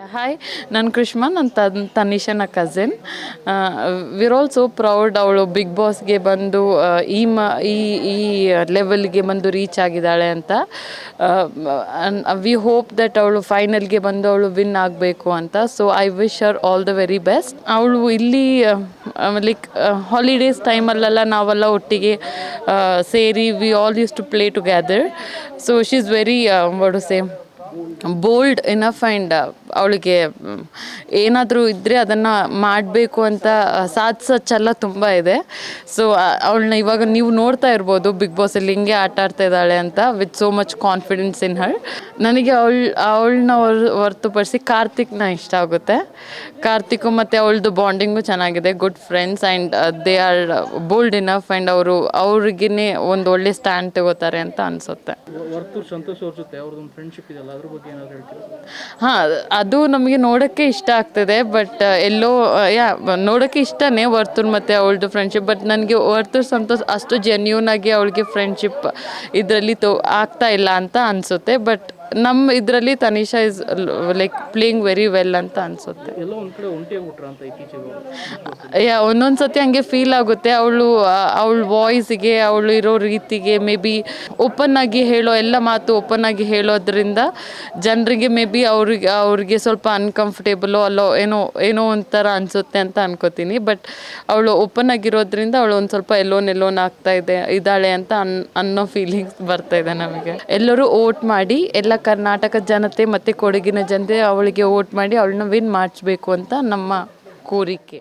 Hi ನಾನು ಕೃಷ್ಮಾ ನನ್ನ ತನ್ ತನಿಷನ cousin we're all so proud ಅವಳು ಬಿಗ್ ಬಾಸ್ಗೆ ಬಂದು ಈ ಮ, ಈ ಈ ಲೆವೆಲ್ಗೆ ಬಂದು ರೀಚ್ ಆಗಿದ್ದಾಳೆ ಅಂತ. ವಿ ಹೋಪ್ ದಟ್ ಅವಳು ಫೈನಲ್ಗೆ ಬಂದು ಅವಳು ವಿನ್ ಆಗಬೇಕು ಅಂತ. So I wish her all the very best ಅವಳು ಇಲ್ಲಿ ಲೈಕ್ ಹಾಲಿಡೇಸ್ ಟೈಮಲ್ಲೆಲ್ಲ ನಾವೆಲ್ಲ ಒಟ್ಟಿಗೆ ಸೇರಿ we all used to play together so she is very what say bold enough and ಅವಳಿಗೆ ಏನಾದರೂ ಇದ್ದರೆ ಅದನ್ನು ಮಾಡಬೇಕು ಅಂತ ಸಾಧಿಸೋ ಛಲ ತುಂಬ ಇದೆ. ಸೊ ಅವಳನ್ನ ಇವಾಗ ನೀವು ನೋಡ್ತಾ ಇರ್ಬೋದು ಬಿಗ್ ಬಾಸಲ್ಲಿ ಹಿಂಗೆ ಆಟ ಆಡ್ತಾ ಇದ್ದಾಳೆ ಅಂತ with so much confidence in her ನನಗೆ ಅವಳು, ಅವಳನ್ನ ಹೊರತುಪಡಿಸಿ ಕಾರ್ತಿಕ್ನ ಇಷ್ಟ ಆಗುತ್ತೆ. ಕಾರ್ತಿಕ್ ಮತ್ತು ಅವಳದು ಬಾಂಡಿಂಗು ಚೆನ್ನಾಗಿದೆ good friends and they are bold enough and ಅವರು ಅವ್ರಿಗೇ ಒಂದು ಒಳ್ಳೆ ಸ್ಟ್ಯಾಂಡ್ ತಗೋತಾರೆ ಅಂತ ಅನಿಸುತ್ತೆ. ಸಂತೋಷ ಅವ್ರ ಜೊತೆ ಅವ್ರದ್ದು ಫ್ರೆಂಡ್ಶಿಪ್ ಇದೆಯಲ್ಲ ಹೇಳ್ತೀರಾ ಹಾಂ, ಅದು ನಮಗೆ ನೋಡೋಕ್ಕೆ ಇಷ್ಟ ಆಗ್ತದೆ ಬಟ್ ಎಲ್ಲೋ ಯಾ, ನೋಡೋಕ್ಕೆ ಇಷ್ಟನೇ ವರ್ತೂರ್ ಮತ್ತು ಅವಳದು ಫ್ರೆಂಡ್ಶಿಪ್ ಬಟ್ ನನಗೆ ವರ್ತೂರ್ ಸಂತೋಷ್ ಅಷ್ಟು ಜೆನ್ಯೂನ್ ಆಗಿ ಅವಳಿಗೆ ಫ್ರೆಂಡ್ಶಿಪ್ ಇದರಲ್ಲಿ ತೋ, ಆಗ್ತಾ ಇಲ್ಲ ಅಂತ ಅನಿಸುತ್ತೆ ಬಟ್ ನಮ್ಮ ಇದರಲ್ಲಿ Tanisha is like playing very well ಅಂತ ಅನ್ಸುತ್ತೆ. ಯಾ ಒಂದೊಂದು ಸತಿ ಹಂಗೆ ಫೀಲ್ ಆಗುತ್ತೆ. ಅವಳು ಅವಳ ವಾಯ್ಸಿಗೆ ಅವಳು ಇರೋ ರೀತಿಗೆ ಮೇ ಬಿ ಓಪನ್ ಆಗಿ ಹೇಳೋ ಎಲ್ಲ ಮಾತು ಓಪನ್ ಆಗಿ ಹೇಳೋದ್ರಿಂದ ಜನರಿಗೆ ಮೇ ಬಿ ಅವ್ರಿಗೆ ಅವ್ರಿಗೆ ಸ್ವಲ್ಪ ಅನ್ಕಂಫರ್ಟೇಬಲು ಅಲ್ಲೋ ಏನೋ ಏನೋ ಒಂಥರ ಅನಿಸುತ್ತೆ ಅಂತ ಅನ್ಕೋತೀನಿ. ಬಟ್ ಅವಳು ಓಪನ್ ಆಗಿರೋದ್ರಿಂದ ಅವಳು ಒಂದು ಸ್ವಲ್ಪ ಎಲ್ಲೋನ್ ಎಲ್ಲೋನ್ ಆಗ್ತಾ ಇದೆ ಇದ್ದಾಳೆ ಅಂತ ಅನ್ ಅನ್ನೋ ಫೀಲಿಂಗ್ಸ್ ಬರ್ತಾ ಇದೆ ನಮಗೆ. ಎಲ್ಲರೂ ಓಟ್ ಮಾಡಿ ಎಲ್ಲ ಕರ್ನಾಟಕ ಜನತೆ ಮತ್ತು ಕೊಡಗಿನ ಜನತೆ ಅವಳಿಗೆ ವೋಟ್ ಮಾಡಿ ಅವಳನ್ನ ವಿನ್ ಮಾಡಿಸ್ಬೇಕು ಅಂತ ನಮ್ಮ ಕೋರಿಕೆ.